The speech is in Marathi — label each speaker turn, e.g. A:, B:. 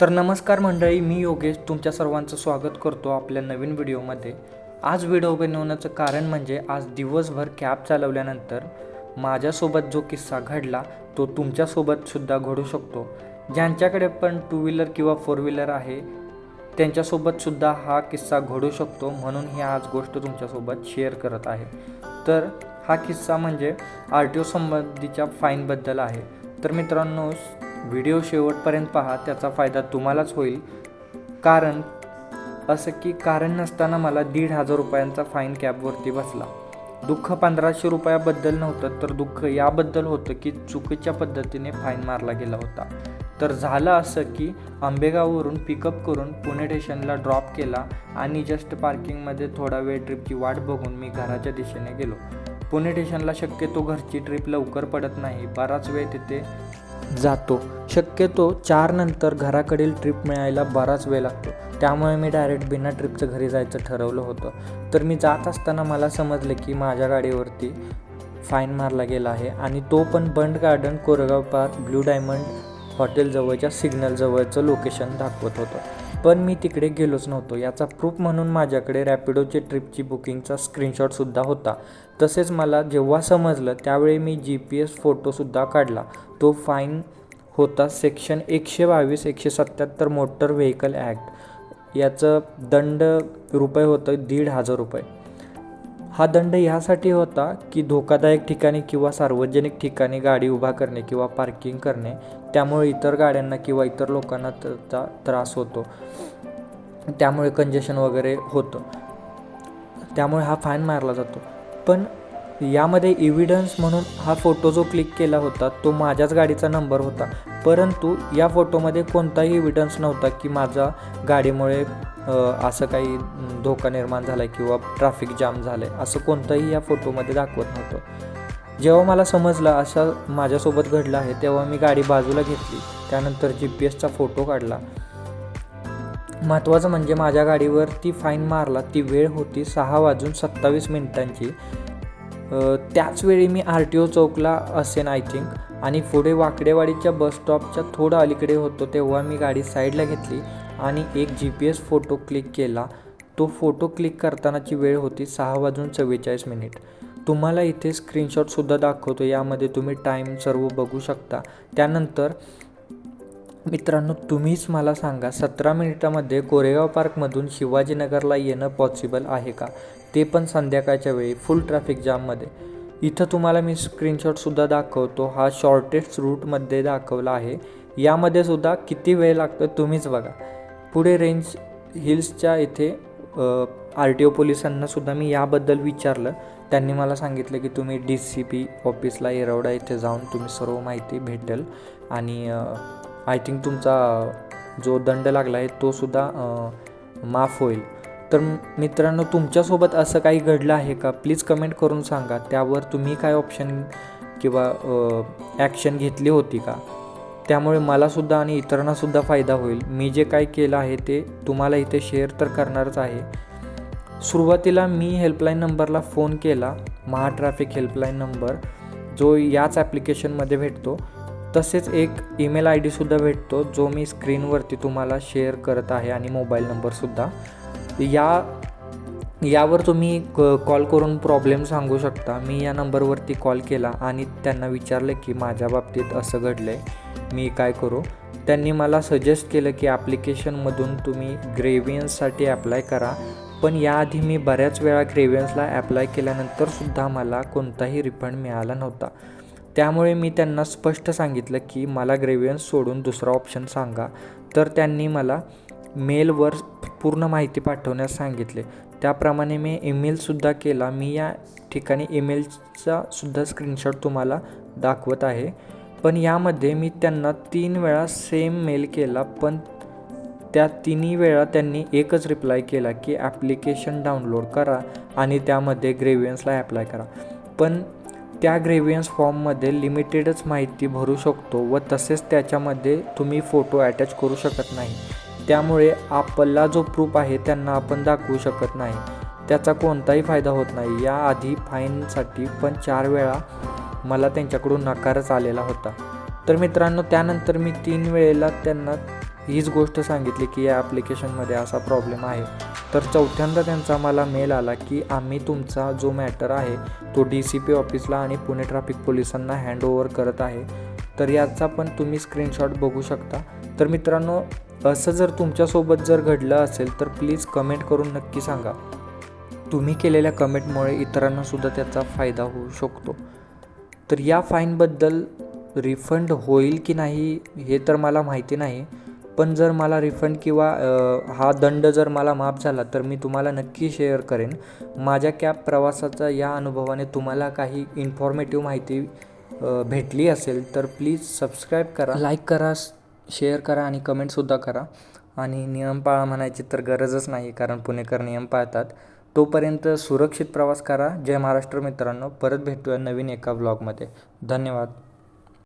A: तर नमस्कार मंडळी मी योगेश तुमच्या सर्वांचं स्वागत करतो आपल्या नवीन व्हिडिओमध्ये. आज व्हिडिओ बनवण्याचं कारण म्हणजे आज दिवसभर कॅब चालवल्यानंतर माझ्यासोबत जो किस्सा घडला तो तुमच्यासोबतसुद्धा घडू शकतो. ज्यांच्याकडे पण टू व्हीलर किंवा फोर व्हीलर आहे त्यांच्यासोबतसुद्धा हा किस्सा घडू शकतो म्हणून ही आज गोष्ट तुमच्यासोबत शेअर करत आहे. तर हा किस्सा म्हणजे आर टी ओ संबंधीच्या फाईनबद्दल आहे. तर मित्रांनो व्हिडिओ शेवटपर्यंत पहा त्याचा फायदा तुम्हालाच होईल. कारण असं की कारण नसताना मला दीड हजार रुपयांचा फाईन कॅबवरती बसला. दुःख पंधराशे रुपयाबद्दल नव्हतं तर दुःख याबद्दल होतं की चुकीच्या पद्धतीने फाईन मारला गेला होता. तर झालं असं की आंबेगाववरून पिकअप करून पुणे स्टेशनला ड्रॉप केला आणि जस्ट पार्किंगमध्ये थोडा वेळ ट्रिपची वाट बघून मी घराच्या दिशेने गेलो. पुणे स्टेशनला शक्यतो घरची ट्रिप लवकर पडत नाही. बराच वेळ तिथे जातो. शक्यतो चार नंतर घराकडील ट्रिप मिळायला बराच वेळ लागतो. त्यामुळे मी डायरेक्ट बिना ट्रिपचं घरी जायचं ठरवलं होतं. तर मी जात असताना मला समजलं की माझ्या गाडीवरती फाईन मारला गेला आहे आणि तो पण Bund garden Koregaon park blue diamond हॉटेलजवळच्या सिग्नलजवळचं लोकेशन दाखवत होतं. पण मी तिकडे गेलोच नव्हतो. याचा प्रूफ म्हणून माझ्याकडे रॅपिडोचे ट्रिपची बुकिंगचा स्क्रीनशॉटसुद्धा होता. तसेच मला जेव्हा समजलं त्यावेळी मी जी पी एस फोटोसुद्धा काढला. तो फाईन होता सेक्शन एकशे बावीस एकशे सत्याहत्तर मोटर व्हेकल ॲक्ट. याचं दंड रुपये होतं दीड हजार रुपये. हा दंड ह्यासाठी होता की धोकादायक ठिकाणी किंवा सार्वजनिक ठिकाणी गाडी उभा करणे किंवा पार्किंग करणे त्यामुळे इतर गाड्यांना किंवा इतर लोकांना त्याचा त्रास होतो. त्यामुळे कंजेशन वगैरे होतं. त्यामुळे हा फाईन मारला जातो. पण यामध्ये इव्हिडन्स म्हणून हा फोटो जो क्लिक केला होता तो माझ्याच गाडीचा नंबर होता. परंतु या फोटोमध्ये कोणताही इव्हिडन्स नव्हता की माझा गाडीमुळे असं काही धोका निर्माण झाला आहे किंवा ट्रॅफिक जाम झालं आहे असं कोणतंही या फोटोमध्ये दाखवत नव्हतं. जेव्हा मला समजलं असं माझ्यासोबत घडलं आहे तेव्हा मी गाडी बाजूला घेतली. त्यानंतर जी पी एसचा फोटो काढला. महत्त्वाचं म्हणजे माझ्या गाडीवर ती फाईन मारला. ती वेळ होती सहा वाजून सत्तावीस मिनिटांची. त्याचवेळी त्याच वेळी मी आर टी ओ चौकला असेन आय थिंक आणि पुढे वाकडेवाडीच्या बस स्टॉपच्या थोडं अलीकडे होतो तेव्हा मी गाडी साईडला घेतली. आणि एक G P S photo click केला. तो फोटो क्लिक करतानाची वेळ होती सहा वाजून चव्वेचाळीस मिनिट तुम्हाला इथे स्क्रीनशॉटसुद्धा दाखवतो. यामध्ये तुम्ही टाईम सर्व बघू शकता. त्यानंतर मित्रांनो तुम्हीच मला सांगा सतरा मिनिटामध्ये कोरेगाव पार्कमधून शिवाजीनगरला येणं पॉसिबल आहे का? ते पण संध्याकाळच्या वेळी फुल ट्रॅफिक जाममध्ये इथं तुम्हाला मी स्क्रीनशॉटसुद्धा दाखवतो. हा शॉर्टेस्ट रूटमध्ये दाखवला आहे. यामध्ये सुद्धा किती वेळ लागतो तुम्हीच बघा. पुढे रेंज हिल्सच्या इथे आर टी ओ पोलिसांनासुद्धा मी याबद्दल विचारलं. त्यांनी मला सांगितलं की तुम्ही डी सी पी ऑफिसला येरवडा इथे जाऊन तुम्ही सर्व माहिती भेटेल. आणि आय थिंक तुमचा जो दंड लागला आहे तोसुद्धा माफ होईल. तर मित्रांनो तुमच्यासोबत असं काही घडलं आहे का? प्लीज कमेंट करून सांगा. त्यावर तुम्ही काय ऑप्शन किंवा ॲक्शन घेतली होती का? त्यामुळे मलासुद्धा आणि इतरांनासुद्धा फायदा होईल. मी जे काय केलं आहे ते तुम्हाला इथे शेअर तर करणारच आहे. सुरुवातीला मी हेल्पलाईन नंबरला फोन केला महा ट्रॅफिक हेल्पलाईन नंबर जो याच ॲप्लिकेशनमध्ये भेटतो. तसेच एक ईमेल आय डीसुद्धा भेटतो जो मी स्क्रीनवरती तुम्हाला शेअर करत आहे आणि मोबाईल नंबरसुद्धा या यावर तुम्ही क कॉल करून प्रॉब्लेम सांगू शकता. मी या नंबरवरती कॉल केला आणि त्यांना विचारलं की माझ्या बाबतीत असं घडलं आहे मी काय करू? त्यांनी मला सजेस्ट केलं की ॲप्लिकेशनमधून तुम्ही ग्रेव्हियन्ससाठी ॲप्लाय करा. पण याआधी मी बऱ्याच वेळा ग्रेव्हियन्सला ॲप्लाय केल्यानंतरसुद्धा मला कोणताही रिफंड मिळाला नव्हता. त्यामुळे मी त्यांना स्पष्ट सांगितलं की मला ग्रेव्हियन्स सोडून दुसरा ऑप्शन सांगा. तर त्यांनी मला मेलवर पूर्ण माहिती पाठवण्यास सांगितले. त्याप्रमाणे मी ईमेलसुद्धा केला. मी या ठिकाणी ईमेलचा सुद्धा स्क्रीनशॉट तुम्हाला दाखवत आहे. पण यामध्ये मी त्यांना तीन वेळा सेम मेल केला पण त्या तिन्ही वेळा त्यांनी एकच रिप्लाय केला की ॲप्लिकेशन डाउनलोड करा आणि त्यामध्ये ग्रेव्हियन्सला ॲप्लाय करा. पण त्या ग्रेव्हियन्स फॉर्ममध्ये लिमिटेडच माहिती भरू शकतो व तसेच त्याच्यामध्ये तुम्ही फोटो अटॅच करू शकत नाही. त्यामुळे आपला जो प्रूफ आहे त्यांना आपण दाखवू शकत नाही. त्याचा कोणताही फायदा होत नाही. याआधी फाईनसाठी पण चार वेळा मला त्यांच्याकडून नकारच आलेला होता. तर मित्रांनो त्यानंतर मी तीन वेळेला त्यांना हीच गोष्ट सांगितली की या ॲप्लिकेशनमध्ये असा प्रॉब्लेम आहे. तर चौथ्यांदा त्यांचा मला मेल आला की आम्ही तुमचा जो मॅटर आहे तो डी सी पी ऑफिसला आणि पुणे ट्रॅफिक पोलिसांना हँडओव्हर करत आहे. तर याचा पण तुम्ही स्क्रीनशॉट बघू शकता. तर मित्रांनो असं जर तुमच्यासोबत जर घडलं असेल तर प्लीज कमेंट करून नक्की सांगा. तुम्ही केलेल्या कमेंटमुळे इतरांनासुद्धा त्याचा फायदा होऊ शकतो. तर या फाईनबद्दल रिफंड होईल की नाही हे तर मला माहिती नाही. पण जर मला रिफंड किंवा हा दंड जर मला माफ झाला तर मी तुम्हाला नक्की शेअर करेन. माझ्या कॅब प्रवासाचा या अनुभवाने तुम्हाला काही इन्फॉर्मेटिव्ह माहिती भेटली असेल तर प्लीज सबस्क्राईब करा. लाईक करा शेअर करा आणि कमेंटसुद्धा करा. आणि नियम पाळा म्हणायची तर गरजच नाही कारण पुणेकर नियम पाळतात. तोपर्यंत सुरक्षित प्रवास करा. जय महाराष्ट्र मित्रांनो. परत भेटूया नवीन एका ब्लॉगमध्ये धन्यवाद.